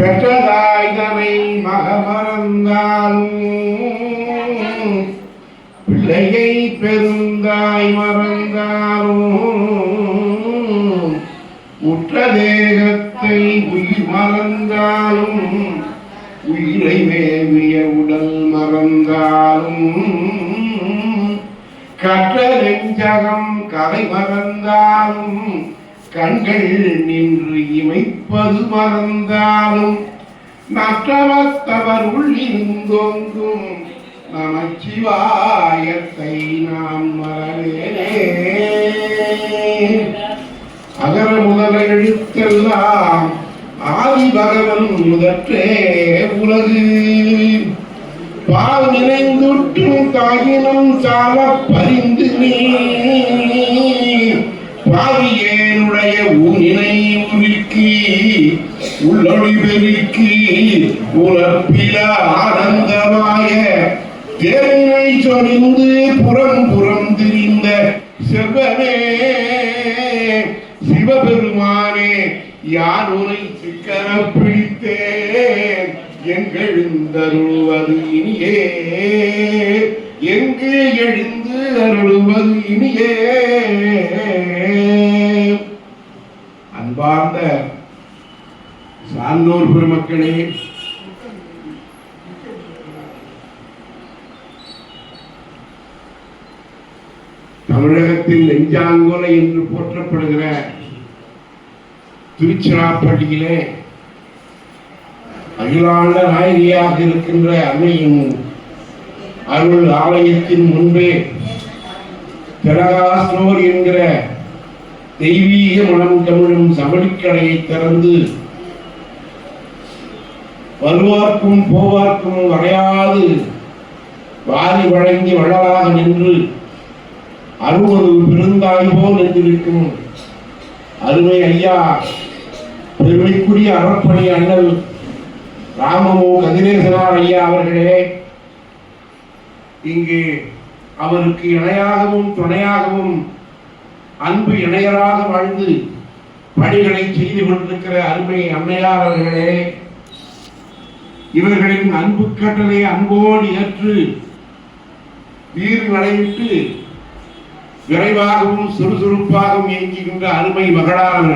பெற்றதாய்தனை மகமறந்தாலும் பிள்ளையை பெருந்தாய் மறந்தாலும் உற்ற தேகத்தை உயிர் மறந்தாலும் உயிரை மேவிய உடல் மறந்தாலும் கற்ற நெஞ்சகம் கரை மறந்தாலும் கண்கள் நின்று இமைப்பது மறந்தாலும் நற்றவத்தவர் உள்ளிருந்தோங்கும் நமச்சிவாயத்தை நாம் மறவேனே. அகர முதல எழுத்தெல்லாம் ஆதி பகவன் முதற்றே உலகு. பால் நினைந்துற்றும் தாயினம் சால பறிந்து நீ. பாவியேனுடைய ஊனினை உருக்கி உள்ளொளி பெருக்கி உழப்பில ஆனந்தமாய தேனை சொரிந்து புறம் புறம் திரிந்த செவ்வனே சிவபெருமானே யார் உனை சிக்கன பிடித்தேன்? எங்கெழுந்தருள்வது இனியே எங்கே எழுந்து அருள்வது இனியே? சான்றோர் பெருமக்களே தமிழகத்தில் நெஞ்சாங்கோலை என்று போற்றப்படுகிற திருச்சிராப்பள்ளியிலே அகிலாண்ட நாயகியாக இருக்கின்ற அன்னையின் அருள் ஆலயத்தின் முன்பே திரகாஸ்னோர் என்கிற தெய்வீக மனம் தமிழும் சமடிக்கடையை திறந்து வருவார்க்கும் போவார்க்கும் வரையாது வாரி வழங்கி வள்ளலாக நின்று அறுபது பெருந்தாய் போல் நின்றிருக்கும். அருமை ஐயா பெருமைக்குரிய அறப்பணி அண்ணல் ராமமோ கதிரேசனார் ஐயா அவர்களே இங்கு அவருக்கு இணையாகவும் துணையாகவும் அன்பு இணையராக வாழ்ந்து பணிகளை செய்து கொண்டிருக்கிற அருமை அன்னையார் அவர்களே இவர்களின் அன்பு கட்டளை அன்போடு ஏற்று வீர் நடைவிட்டு விரைவாகவும் சுறுசுறுப்பாகவும் இயங்குகின்ற அருமை மகளார்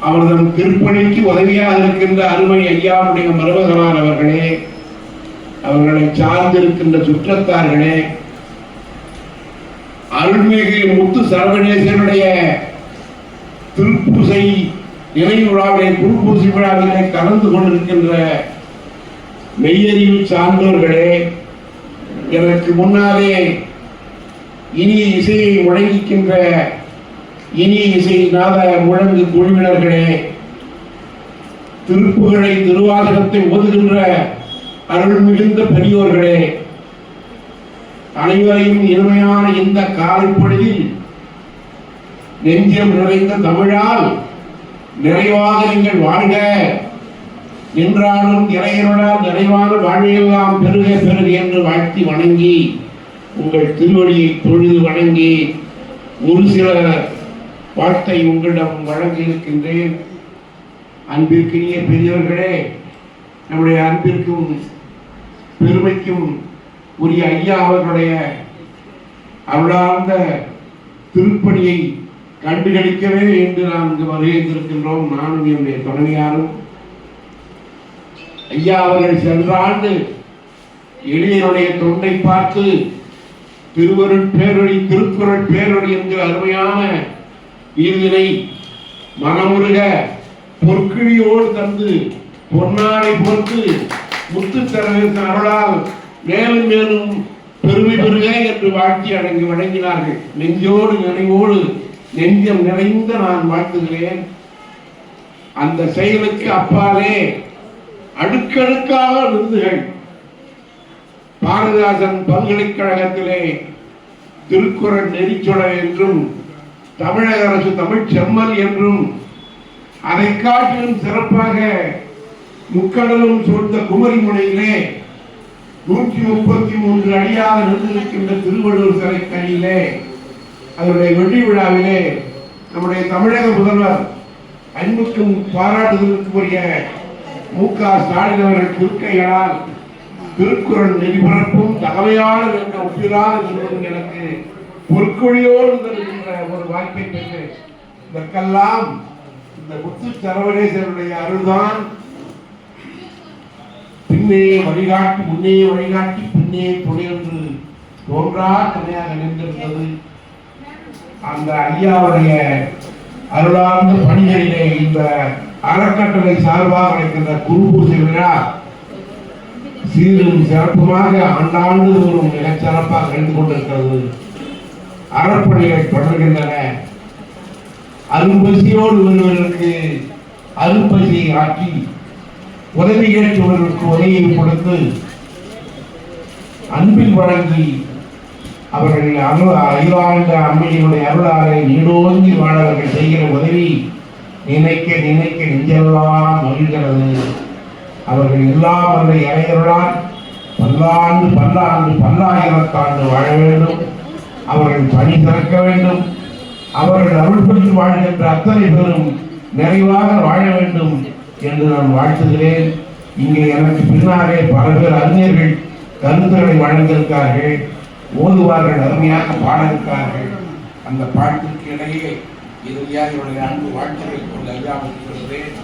அவர்தம் திருப்பணிக்கு உதவியாக இருக்கின்ற அருமை ஐயாவுடைய மருமகனானவர்களே அவர்களை சார்ந்திருக்கின்ற சுற்றத்தார்களே அருள்மிகு முத்து சரவணேசனுடைய திருப்பூசை நினைவு விழாவிலே திருப்பூசி விழாவிலே கலந்து கொண்டிருக்கின்ற மெய்யறிவு சார்ந்தோர்களே எனக்கு முன்னாலே இனிய இசையை முழங்கிக்கின்ற இனிய இசை நாத முழங்கு குழுவினர்களே திருப்புகளை திருவாசகத்தை ஓதுகின்ற அருள் மிகுந்த பெரியோர்களே அனைவரையும் இனிமையான இந்த காலை பொழுதில் நெஞ்சம் நிறைந்த தமிழால் நிறைவாக நீங்கள் வாழ்க. என்றாலும் இறையருடால் நிறைவான வாழ்வையெல்லாம் பெருக பெருக என்று வாழ்த்தி வணங்கி உங்கள் திருவடியை தொழுது வணங்கி ஒரு சில வார்த்தை உங்களிடம் வழங்கியிருக்கின்றேன். அன்பிற்கினிய பெரியவர்களே நம்முடைய அன்பிற்கும் பெருமைக்கும் உரிய ஐயா அவர்களுடைய அருளார்ந்த திருப்பணியை கண்டுகளிக்கவே என்று நாம் இங்கு வருகின்றிருக்கின்றோம் நானும் என்னுடைய துணைவியாரும். ஐயா அவர்கள் சென்ற ஆண்டு எளியனுடைய தொண்டை பார்த்து திருவருள் பேரொழி திருக்குறள் பேரொழி என்கிற அருமையான விருதினை மனமுருக பொற்கிழியோடு தந்து பொன்னாடை பொறுத்து முத்து தரவிற்கு அருளால் மேலும் மேலும் பெருமை பெறுக என்று வாழ்த்தி அடங்கி வழங்கினார்கள். நெஞ்சோடு நினைவோடு நெஞ்சம் நிறைந்த நான் வாழ்த்துகிறேன். அந்த செயலுக்கு அப்பாலே அடுக்கடுக்காக விருதுகள் பாரதிதாசன் பல்கலைக்கழகத்திலே திருக்குறள் நெறிச்சொடர் என்றும் தமிழக அரசு தமிழ் செம்மல் என்றும் அதை காட்டிலும் சிறப்பாக முக்கடலும் சூழ்ந்த குமரி முனையிலே நூற்றி முப்பத்தி மூன்று அடியாக நின்றிருக்கின்ற திருவள்ளூர் சிறைக்கணியிலே அதனுடைய வெள்ளி விழாவிலே நம்முடைய தமிழக முதல்வர் அன்புக்கும் பாராட்டுதலுக்குரிய மு க ஸ்டாலின் அவர்கள் திருக்கைகளால் திருக்குறள் நெறிபரப்பும் தலைமையாளர் என்ற ஒப்பிலார் எனக்கு பொற்கொழியோடு தருகின்ற ஒரு வாய்ப்பை பெற்று இதற்கெல்லாம் இந்த முத்து சரவணேசருடைய அருள்தான். பின்னே வழிகாட்டி முன்னே வழிகாட்டி பின்னே துணை என்று தோன்றா துணையாக நின்றிருந்தது. அந்த ஐயாவுடைய அருளார்ந்த பணிகளிலே இந்த அறக்கட்டளை சார்பாக நடக்கின்ற குரு பூஜை விழா சீரும் சிறப்புமாக ஆண்டாண்டு தோறும் மிகச் சிறப்பாக நடந்து கொண்டிருக்கிறது. அறப்பணிகள் தொடர்கின்றன. அரும்பசியோடு வருவதற்கு அரும்பசியை ஆக்கி உதவி கேட்டவர்களுக்கு உதவியை கொடுத்து அன்பில் வழங்கி அவர்கள் அருள் அகிலாண்ட அம்மையினுடைய அருளாரை நீடோங்கி வாழ அவர்கள் செய்கிற உதவி நினைக்க நினைக்க நெஞ்செல்லாம் மகிழ்கிறது. அவர்கள் எல்லாம் அந்த இறையருளால் பல்லாண்டு பல்லாண்டு பல்லாயிரத்தாண்டு வாழ வேண்டும். அவர்கள் பணி திறக்க வேண்டும். அவர்கள் அருள் பெற்று வாழ்கின்ற அத்தனை பேரும் நிறைவாக வாழ வேண்டும் என்று நான் வாழ்த்துகிறேன். இங்கே எனக்கு பின்னாலே பல பேர் அறிஞர்கள் கருத்துக்களை வழங்கியிருக்கார்கள் ஓதுவார்கள் அருமையாக பாட அந்த பாட்டுக்கு இடையே இறுதியாக என்னுடைய அன்பு வாழ்த்துக்களை கொண்டு ஐயா வைத்திருக்கிறேன்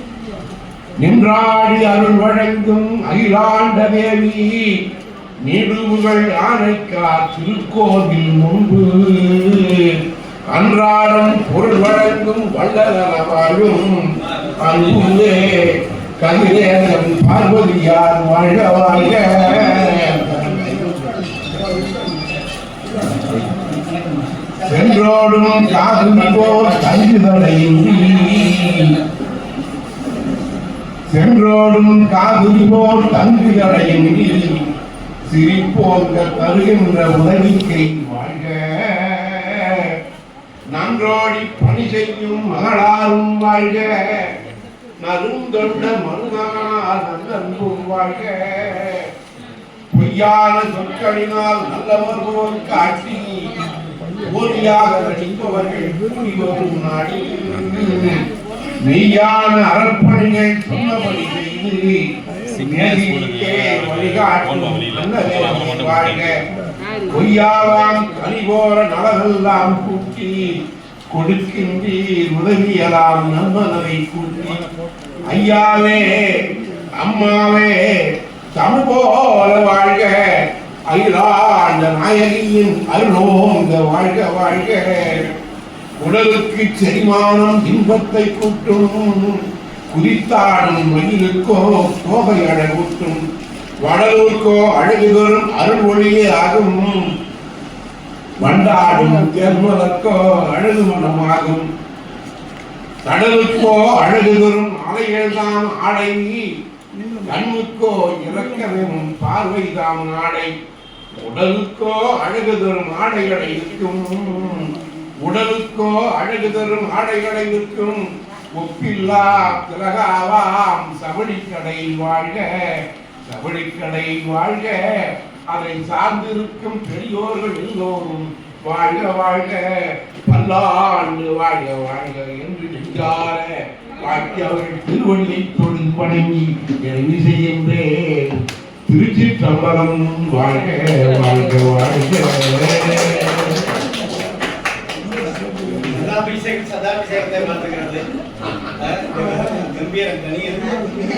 நின்றாடி அருள் வழங்கும் அகிலாண்ட தேவி நீடுவுகள் ஆணைக்கா திருக்கோவில் முன்பு. அன்றாடம் பொருள் வழங்கும் வல்லதன வாழும் அன்புவே கதிரேசன் பார்வதியார் வாழ்க. வாழ்க சென்றோடும் காதும் போல் தங்குதலையும் சென்றோடும் காதும் போல் தங்குதலையும் சிரிப்போங்க தருகின்ற உதவிக்கை வாழ்க. நன்றோடி பணி செய்யும் மகளாரும் வாழ்க. நருந்தொண்ட மருதானால் நல்லன்பும் வாழ்க. பொய்யான சொற்களினால் நல்லவர் போல் காட்டி போலியாக நடிப்பவர்கள் கூடி வரும் நாடில் மெய்யான அறப்பணிகள் சொன்னபடி செய்து பொய்யாவாம் கனிபோர நலகெல்லாம் கூட்டி கொடுக்கின்றீர் உதவியலாம் நன்மனதை கூட்டி. ஐயாவே அம்மாவே தமிழ் போல வாழ்க. அகிலாண்ட நாயகியின் அருணோங்க வாழ்க வாழ்க. உடலுக்கு செரிமானம் இன்பத்தை கூட்டும். குதித்தாடும் மயிலுக்கோ கோகை அழகூட்டும். வடலூர்க்கோ அழகு தரும் அருள் ஒளியே ஆகும். வண்டாடும் தேர்மலக்கோ அழகு மனமாகும். கடலுக்கோ அழகு தரும் அலைகள்தான் ஆடை. கண்ணுக்கோ இறக்கமும் பார்வைதான் ஆடை. உடலுக்கோ அழகு தரும் ஆடைகளை இருக்கும் உடலுக்கோ அழகு தரும் ஆடைகளை இருக்கும் ஒப்பில்லா திலகாவாம் சபடிக்கடை வாழ்க. சபடிக்கடை வாழ்க. அதை சார்ந்திருக்கும் பெரியோர்கள் எல்லோரும் வாழ்க வாழ்க. பல்லாண்டு வாழ்க வாழ்க என்று நெஞ்சார வாக்கி அவர்கள் திருவள்ளியை தொழில் வணங்கி எழுதி செய்கின்றேன் திருச்சி சம்பரம் வாழ்க வாழ்க வாழ்க சதாபிஷேகம் சதாபிஷேகத்தை மாற்றுகிறது கம்பீரம் கணியம்